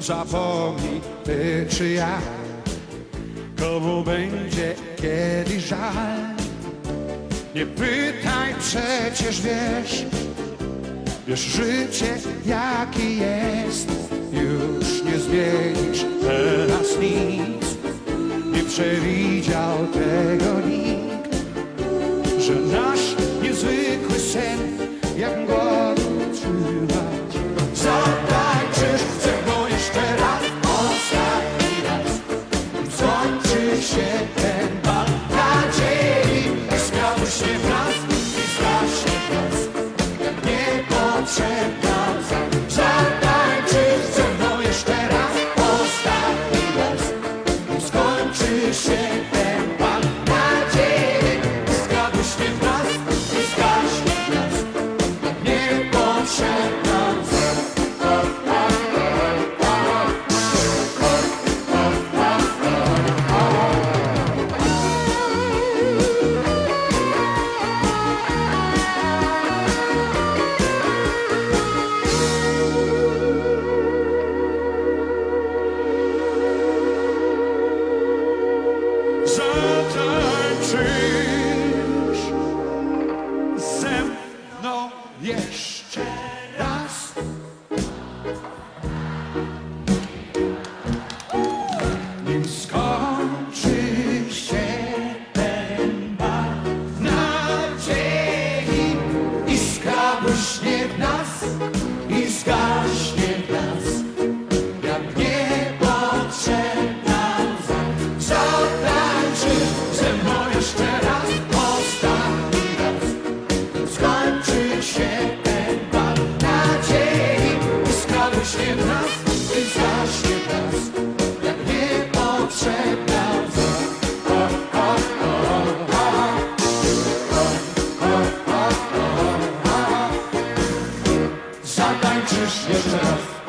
zapomnij ty czy ja? Komu będzie kiedyś żal? Nie pytaj, przecież wiesz. Wiesz życie jakie jest. Już nie zmienisz teraz nic. Nie przewidział tego nikt Że nasz niezwykły sen Jak go odczuwać Skończy jeszcze raz. Nim skończy się ten bal nadziei Iskra błyśnie w nas i zgaśnie w nas, jak niepotrzebna łza. Zatańczysz jeszcze raz.